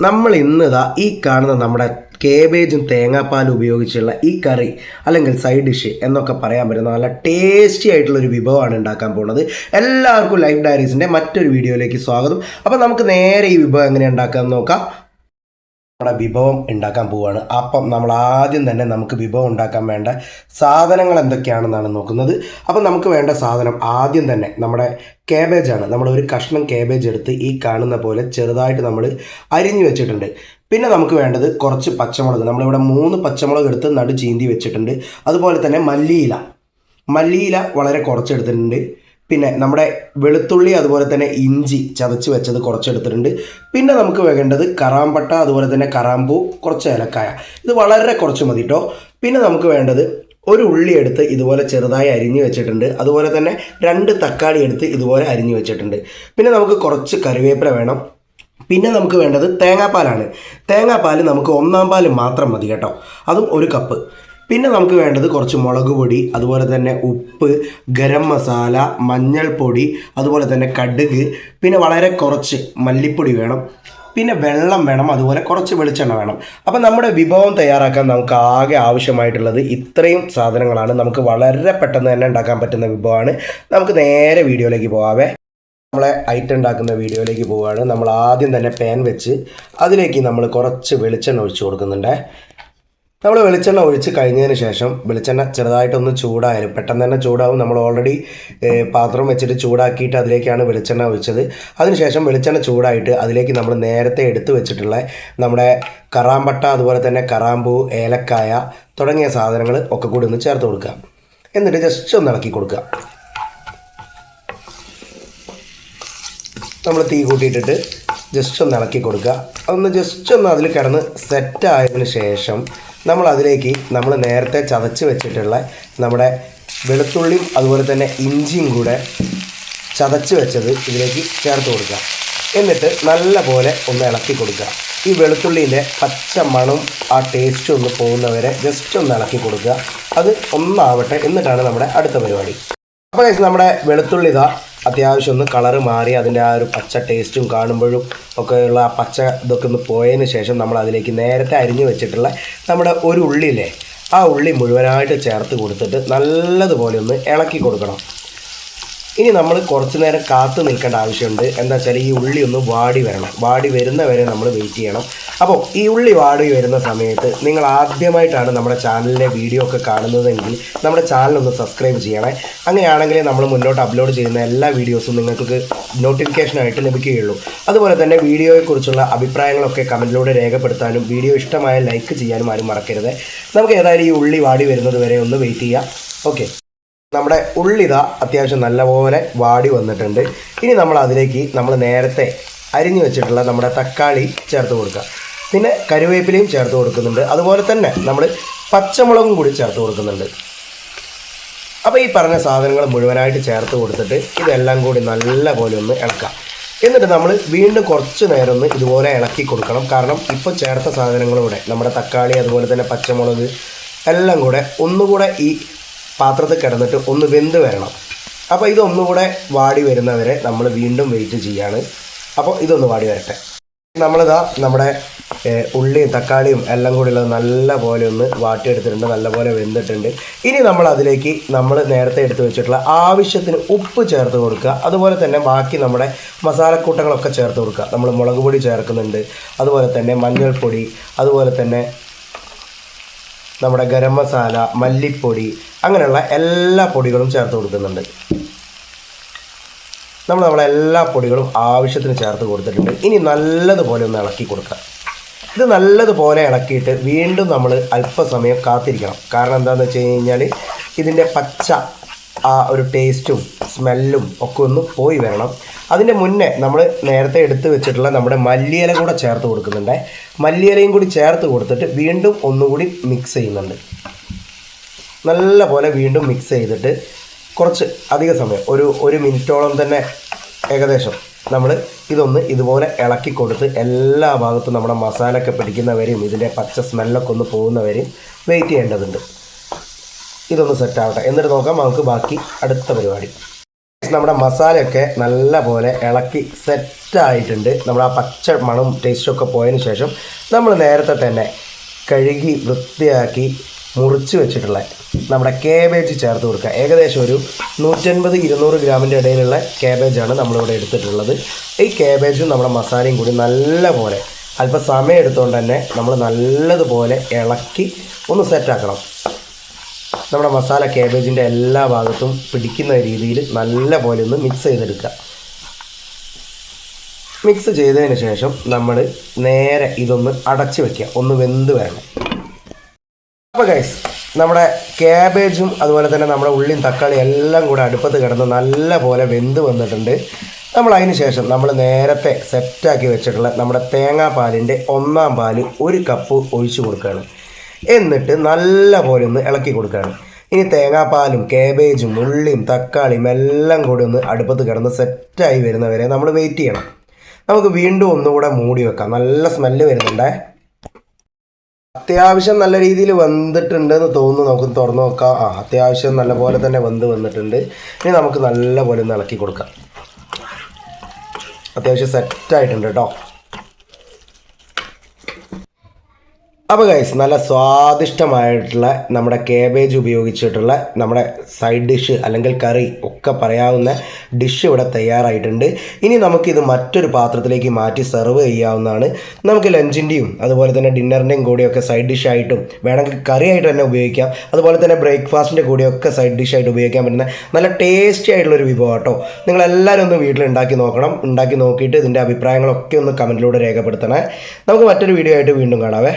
നമ്മൾ ഇന്ന് ഇതാ ഈ കാണുന്ന നമ്മുടെ കേബേജും തേങ്ങാപ്പാലും ഉപയോഗിച്ചുള്ള ഈ കറി അല്ലെങ്കിൽ സൈഡ് ഡിഷ് എന്നൊക്കെ പറയാൻ പറ്റുന്ന നല്ല ടേസ്റ്റി ആയിട്ടുള്ള ഒരു വിഭവമാണ് ഉണ്ടാക്കാൻ പോകുന്നത്. എല്ലാവർക്കും ലൈഫ് ഡയറീസിന്റെ മറ്റൊരു വീഡിയോയിലേക്ക് സ്വാഗതം. അപ്പോൾ നമുക്ക് നേരെ ഈ വിഭവം എങ്ങനെ ഉണ്ടാക്കാമെന്ന് നോക്കാം. നമ്മുടെ വിഭവം ഉണ്ടാക്കാൻ പോവുകയാണ്. അപ്പം നമ്മൾ ആദ്യം തന്നെ നമുക്ക് വിഭവം ഉണ്ടാക്കാൻ വേണ്ട സാധനങ്ങൾ എന്തൊക്കെയാണെന്നാണ് നോക്കുന്നത്. അപ്പം നമുക്ക് വേണ്ട സാധനം ആദ്യം തന്നെ നമ്മുടെ കേബേജാണ് നമ്മൾ ഒരു കഷ്ണം കേബേജ് എടുത്ത് ഈ കാണുന്ന പോലെ ചെറുതായിട്ട് നമ്മൾ അരിഞ്ഞു വെച്ചിട്ടുണ്ട്. പിന്നെ നമുക്ക് വേണ്ടത് കുറച്ച് പച്ചമുളക്. നമ്മളിവിടെ മൂന്ന് പച്ചമുളക് എടുത്ത് നടു ചീന്തി വെച്ചിട്ടുണ്ട്. അതുപോലെ തന്നെ മല്ലിയില. മല്ലിയില വളരെ കുറച്ചെടുത്തിട്ടുണ്ട് പിന്നെ നമ്മുടെ വെളുത്തുള്ളി അതുപോലെ തന്നെ ഇഞ്ചി ചതച്ച് വെച്ചത് കുറച്ചെടുത്തിട്ടുണ്ട്. പിന്നെ നമുക്ക് വേണ്ടത് കറാമ്പട്ട അതുപോലെ തന്നെ കറാമ്പൂ കുറച്ച് ഏലക്കായ. ഇത് വളരെ കുറച്ച് മതി കേട്ടോ പിന്നെ നമുക്ക് വേണ്ടത് ഒരു ഉള്ളി എടുത്ത് ഇതുപോലെ ചെറുതായി അരിഞ്ഞു വെച്ചിട്ടുണ്ട്. അതുപോലെ തന്നെ രണ്ട് തക്കാളി എടുത്ത് ഇതുപോലെ അരിഞ്ഞു വെച്ചിട്ടുണ്ട്. പിന്നെ നമുക്ക് കുറച്ച് കറിവേപ്പില വേണം. പിന്നെ നമുക്ക് വേണ്ടത് തേങ്ങാപ്പാലാണ്. തേങ്ങാപ്പാൽ നമുക്ക് ഒന്നാം പാൽ മാത്രം മതി കേട്ടോ. അതും ഒരു കപ്പ്. പിന്നെ നമുക്ക് വേണ്ടത് കുറച്ച് മുളക് പൊടി അതുപോലെ തന്നെ ഉപ്പ് ഗരം മസാല മഞ്ഞൾപ്പൊടി അതുപോലെ തന്നെ കടുക് പിന്നെ വളരെ കുറച്ച് മല്ലിപ്പൊടി വേണം. പിന്നെ വെള്ളം വേണം അതുപോലെ കുറച്ച് വെളിച്ചെണ്ണ വേണം. അപ്പം നമ്മുടെ വിഭവം തയ്യാറാക്കാൻ നമുക്ക് ആകെ ആവശ്യമായിട്ടുള്ളത് ഇത്രയും സാധനങ്ങളാണ്. നമുക്ക് വളരെ പെട്ടെന്ന് തന്നെ ഉണ്ടാക്കാൻ പറ്റുന്ന വിഭവമാണ്. നമുക്ക് നേരെ വീഡിയോയിലേക്ക് പോകാവേ നമ്മളെ ഐറ്റം ഉണ്ടാക്കുന്ന വീഡിയോയിലേക്ക് പോവുകയാണ് നമ്മൾ ആദ്യം തന്നെ പാൻ വെച്ച് അതിലേക്ക് നമ്മൾ കുറച്ച് വെളിച്ചെണ്ണ ഒഴിച്ചു കൊടുക്കുന്നുണ്ട്. നമ്മൾ വെളിച്ചെണ്ണ ഒഴിച്ച് കഴിഞ്ഞതിന് ശേഷം വെളിച്ചെണ്ണ ചെറുതായിട്ടൊന്ന് ചൂടായാലും പെട്ടെന്ന് തന്നെ ചൂടാവും. നമ്മൾ ഓൾറെഡി പാത്രം വെച്ചിട്ട് ചൂടാക്കിയിട്ട് അതിലേക്കാണ് വെളിച്ചെണ്ണ ഒഴിച്ചത്. അതിനുശേഷം വെളിച്ചെണ്ണ ചൂടായിട്ട് അതിലേക്ക് നമ്മൾ നേരത്തെ എടുത്തു വെച്ചിട്ടുള്ള നമ്മുടെ കറാമ്പട്ട അതുപോലെ തന്നെ കറാമ്പൂ ഏലക്കായ തുടങ്ങിയ സാധനങ്ങൾ ഒക്കെ കൂടി ഒന്ന് ചേർത്ത് കൊടുക്കുക. എന്നിട്ട് ജസ്റ്റ് ഒന്ന് ഇളക്കി കൊടുക്കുക. നമ്മൾ തീ കൂട്ടിയിട്ടിട്ട് ജസ്റ്റ് ഒന്ന് ഇളക്കി കൊടുക്കുക. ഒന്ന് ജസ്റ്റ് ഒന്ന് അതിൽ കിടന്ന് സെറ്റ് ആയതിനു ശേഷം നമ്മൾ അതിലേക്ക് നമ്മൾ നേരത്തെ ചതച്ച് വെച്ചിട്ടുള്ള നമ്മുടെ വെളുത്തുള്ളിയും അതുപോലെ തന്നെ ഇഞ്ചിയും കൂടെ ചതച്ച് വെച്ചത് ഇതിലേക്ക് ചേർത്ത് കൊടുക്കുക. എന്നിട്ട് നല്ല പോലെ ഒന്ന് ഇളക്കി കൊടുക്കുക. ഈ വെളുത്തുള്ളീന്റെ പച്ച മണം ആ ടേസ്റ്റ് ഒന്ന് പോകുന്നവരെ ജസ്റ്റ് ഒന്ന് ഇളക്കി കൊടുക്കുക. അത് ഒന്നാവട്ടെ എന്നിട്ടാണ് നമ്മുടെ അടുത്ത പരിപാടി. അപ്പോൾ നമ്മുടെ വെളുത്തുള്ളി ഇതാ അത്യാവശ്യം ഒന്ന് കളറ് മാറി അതിന്റെ ആ ഒരു പച്ച ടേസ്റ്റും കാണുമ്പോഴും ഒക്കെയുള്ള ആ പച്ച ഇതൊക്കെ ഒന്ന് പോയതിന് ശേഷം നമ്മൾ അതിലേക്ക് നേരത്തെ അരിഞ്ഞു വെച്ചിട്ടുള്ള നമ്മുടെ ഒരു ഉള്ളിയില്ലേ ആ ഉള്ളി മുഴുവനായിട്ട് ചേർത്ത് കൊടുത്തിട്ട് നല്ലതുപോലെ ഒന്ന് ഇളക്കി കൊടുക്കണം. ഇനി നമ്മൾ കുറച്ച് നേരം കാത്തു നിൽക്കേണ്ട ആവശ്യമുണ്ട്. എന്താ വെച്ചാൽ ഈ ഉള്ളി ഒന്ന് വാടി വരണം. വാടി വരുന്നവരെ നമ്മൾ വെയിറ്റ് ചെയ്യണം. അപ്പോൾ ഈ ഉള്ളി വാടി വരുന്ന സമയത്ത് നിങ്ങൾ ആദ്യമായിട്ടാണ് നമ്മുടെ ചാനലിലെ വീഡിയോ ഒക്കെ കാണുന്നതെങ്കിൽ നമ്മുടെ ചാനൽ ഒന്ന് സബ്സ്ക്രൈബ് ചെയ്യണേ. അങ്ങനെയാണെങ്കിൽ നമ്മൾ മുന്നോട്ട് അപ്ലോഡ് ചെയ്യുന്ന എല്ലാ വീഡിയോസും നിങ്ങൾക്ക് നോട്ടിഫിക്കേഷനായിട്ട് ലഭിക്കുകയുള്ളൂ. അതുപോലെ തന്നെ വീഡിയോയെക്കുറിച്ചുള്ള അഭിപ്രായങ്ങളൊക്കെ കമന്റിലൂടെ രേഖപ്പെടുത്താനും വീഡിയോ ഇഷ്ടമായ ലൈക്ക് ചെയ്യാനും ആരും മറക്കരുത്. നമുക്ക് ഏതായാലും ഈ ഉള്ളി വാടി വരുന്നത് വരെ ഒന്ന് വെയിറ്റ് ചെയ്യാം. ഓക്കെ നമ്മുടെ ഉള്ളിത അത്യാവശ്യം നല്ലപോലെ വാടി വന്നിട്ടുണ്ട്. ഇനി നമ്മൾ അതിലേക്ക് നമ്മൾ നേരത്തെ അരിഞ്ഞു വെച്ചിട്ടുള്ള നമ്മുടെ തക്കാളി ചേർത്ത് കൊടുക്കുക. പിന്നെ കരുവേപ്പിലയും ചേർത്ത് കൊടുക്കുന്നുണ്ട്. അതുപോലെ തന്നെ നമ്മൾ പച്ചമുളകും കൂടി ചേർത്ത് കൊടുക്കുന്നുണ്ട്. അപ്പോൾ ഈ പറഞ്ഞ സാധനങ്ങൾ മുഴുവനായിട്ട് ചേർത്ത് കൊടുത്തിട്ട് ഇതെല്ലാം കൂടി നല്ലപോലെ ഒന്ന് ഇളക്കാം എന്നിട്ട് നമ്മൾ വീണ്ടും കുറച്ച് നേരം ഒന്ന് ഇതുപോലെ ഇളക്കി കൊടുക്കണം. കാരണം ഇപ്പോൾ ചേർത്ത സാധനങ്ങളൂടെ നമ്മുടെ തക്കാളി അതുപോലെ തന്നെ പച്ചമുളക് എല്ലാം കൂടെ ഒന്നുകൂടെ ഈ പാത്രത്തിൽ കിടന്നിട്ട് ഒന്ന് വെന്ത് വരണം. അപ്പോൾ ഇതൊന്നുകൂടെ വാടി വരുന്നവരെ നമ്മൾ വീണ്ടും വെയിറ്റ് ചെയ്യാണ്. അപ്പോൾ ഇതൊന്ന് വാടി വരട്ടെ. നമ്മളിതാ നമ്മുടെ ഉള്ളിയും തക്കാളിയും എല്ലാം കൂടി ഉള്ളത് നല്ല പോലെ ഒന്ന് വാട്ടിയെടുത്തിട്ടുണ്ട് നല്ലപോലെ വെന്തിട്ടുണ്ട്. ഇനി നമ്മൾ അതിലേക്ക് നമ്മൾ നേരത്തെ എടുത്ത് വെച്ചിട്ടുള്ള ആവശ്യത്തിന് ഉപ്പ് ചേർത്ത് കൊടുക്കുക. അതുപോലെ തന്നെ ബാക്കി നമ്മുടെ മസാലക്കൂട്ടങ്ങളൊക്കെ ചേർത്ത് കൊടുക്കുക. നമ്മൾ മുളക് പൊടി ചേർക്കുന്നുണ്ട്. അതുപോലെ തന്നെ മഞ്ഞൾപ്പൊടി അതുപോലെ തന്നെ നമ്മുടെ ഗരം മസാല മല്ലിപ്പൊടി അങ്ങനെയുള്ള എല്ലാ പൊടികളും ചേർത്ത് കൊടുക്കുന്നുണ്ട്. നമ്മൾ നമ്മളെ എല്ലാ പൊടികളും ആവശ്യത്തിന് ചേർത്ത് കൊടുത്തിട്ടുണ്ട്. ഇനി നല്ലതുപോലെ ഒന്ന് ഇളക്കി കൊടുക്കുക ഇത് നല്ലതുപോലെ ഇളക്കിയിട്ട് വീണ്ടും നമ്മൾ അല്പസമയം കാത്തിരിക്കണം. കാരണം എന്താണെന്ന് വെച്ച് കഴിഞ്ഞാൽ ഇതിന്റെ പച്ച ആ ഒരു ടേസ്റ്റും സ്മെല്ലും ഒക്കെ ഒന്ന് പോയി വരണം അതിന്റെ മുന്നേ നമ്മൾ നേരത്തെ എടുത്തു വെച്ചിട്ടുള്ള നമ്മുടെ മല്ലിയില കൂടെ ചേർത്ത് കൊടുക്കുന്നുണ്ട്. മല്ലിയിലയും കൂടി ചേർത്ത് കൊടുത്തിട്ട് വീണ്ടും ഒന്നുകൂടി മിക്സ് ചെയ്യുന്നുണ്ട്. നല്ല പോലെ വീണ്ടും മിക്സ് ചെയ്തിട്ട് കുറച്ച് അധിക സമയം ഒരു ഒരു മിനിറ്റോളം തന്നെ ഏകദേശം നമ്മൾ ഇതൊന്ന് ഇതുപോലെ ഇളക്കി കൊടുത്ത് എല്ലാ ഭാഗത്തും നമ്മുടെ മസാലയൊക്കെ പിടിക്കുന്നവരെയും ഇതിന്റെ പച്ച സ്മെല്ലൊക്കെ ഒന്ന് പോകുന്നവരെയും വെയിറ്റ് ചെയ്യേണ്ടതുണ്ട്. ഇതൊന്ന് സെറ്റാവട്ടെ എന്നിട്ട് നോക്കാം നമുക്ക് ബാക്കി അടുത്ത പരിപാടി. നമ്മുടെ മസാലയൊക്കെ നല്ല പോലെ ഇളക്കി സെറ്റായിട്ടുണ്ട് നമ്മൾ ആ പച്ച മണം ടേസ്റ്റും ഒക്കെ പോയതിന് ശേഷം നമ്മൾ നേരത്തെ തന്നെ കഴുകി വൃത്തിയാക്കി മുറിച്ച് വെച്ചിട്ടുള്ള നമ്മുടെ കേബേജ് ചേർത്ത് കൊടുക്കുക. ഏകദേശം ഒരു നൂറ്റൻപത് ഇരുന്നൂറ് ഗ്രാമിന്റെ ഇടയിലുള്ള കേബേജാണ് നമ്മളിവിടെ എടുത്തിട്ടുള്ളത്. ഈ കേബേജും നമ്മുടെ മസാലയും കൂടി നല്ല പോലെ അല്പം സമയം എടുത്തുകൊണ്ട് തന്നെ നമ്മൾ നല്ലതുപോലെ ഇളക്കി ഒന്ന് സെറ്റാക്കണം നമ്മുടെ മസാല കേബേജിന്റെ എല്ലാ ഭാഗത്തും പിടിക്കുന്ന രീതിയിൽ നല്ല പോലെ ഒന്ന് മിക്സ് ചെയ്തെടുക്കുക. മിക്സ് ചെയ്തതിന് ശേഷം നമ്മൾ നേരെ ഇതൊന്ന് അടച്ചു വെക്കുക. ഒന്ന് വെന്ത് വരണം. അപ്പോൾ ഗൈസ് നമ്മുടെ ക്യാബേജും അതുപോലെ തന്നെ നമ്മുടെ ഉള്ളിയും തക്കാളി എല്ലാം കൂടെ അടുപ്പത്ത് കിടന്ന് നല്ല പോലെ വെന്ത് വന്നിട്ടുണ്ട്. നമ്മൾ അതിന് ശേഷം നമ്മൾ നേരത്തെ സെറ്റാക്കി വെച്ചിട്ടുള്ള നമ്മുടെ തേങ്ങാപ്പാലിന്റെ ഒന്നാം പാൽ ഒരു കപ്പ് ഒഴിച്ചു കൊടുക്കുകയാണ്. എന്നിട്ട് നല്ല പോലെ ഒന്ന് ഇളക്കി കൊടുക്കുകയാണ്. ഇനി തേങ്ങാപ്പാലും കേബേജും ഉള്ളിയും തക്കാളിയും എല്ലാം കൂടി ഒന്ന് അടുപ്പത്ത് കിടന്ന് സെറ്റായി വരുന്നവരെ നമ്മൾ വെയിറ്റ് ചെയ്യണം. നമുക്ക് വീണ്ടും ഒന്നുകൂടെ മൂടി വെക്കാം. നല്ല സ്മെല്ല് വരുന്നുണ്ടേ. അത്യാവശ്യം നല്ല രീതിയിൽ വന്നിട്ടുണ്ട് എന്ന് തോന്നുന്നു. നമുക്ക് തുറന്നു നോക്കാം. ആ അത്യാവശ്യം നല്ല പോലെ തന്നെ വന്ന് വന്നിട്ടുണ്ട്. ഇനി നമുക്ക് നല്ല പോലെ ഒന്ന് ഇളക്കി കൊടുക്കാം. അത്യാവശ്യം സെറ്റായിട്ടുണ്ട് കേട്ടോ. അപ്പോൾ ഗൈസ് നല്ല സ്വാദിഷ്ടമായിട്ടുള്ള നമ്മുടെ കേബേജ് ഉപയോഗിച്ചിട്ടുള്ള നമ്മുടെ സൈഡ് ഡിഷ് അല്ലെങ്കിൽ കറി ഒക്കെ പറയാവുന്ന ഡിഷ് ഇവിടെ തയ്യാറായിട്ടുണ്ട്. ഇനി നമുക്കിത് മറ്റൊരു പാത്രത്തിലേക്ക് മാറ്റി സെർവ് ചെയ്യാവുന്നതാണ്. നമുക്ക് ലഞ്ചിന്റെയും അതുപോലെ തന്നെ ഡിന്നറിന്റെയും കൂടിയൊക്കെ സൈഡ് ഡിഷായിട്ടും വേണമെങ്കിൽ കറിയായിട്ട് തന്നെ ഉപയോഗിക്കാം. അതുപോലെ തന്നെ ബ്രേക്ക്ഫാസ്റ്റിന്റെ കൂടെയൊക്കെ സൈഡ് ഡിഷായിട്ട് ഉപയോഗിക്കാൻ പറ്റുന്ന നല്ല ടേസ്റ്റി ആയിട്ടുള്ളൊരു വിഭവം കേട്ടോ നിങ്ങളെല്ലാവരും ഒന്ന് വീട്ടിൽ ഉണ്ടാക്കി നോക്കണം. ഉണ്ടാക്കി നോക്കിയിട്ട് ഇതിന്റെ അഭിപ്രായങ്ങളൊക്കെ ഒന്ന് കമന്റിലൂടെ രേഖപ്പെടുത്തണേ. നമുക്ക് മറ്റൊരു വീഡിയോ ആയിട്ട് വീണ്ടും കാണാവേ.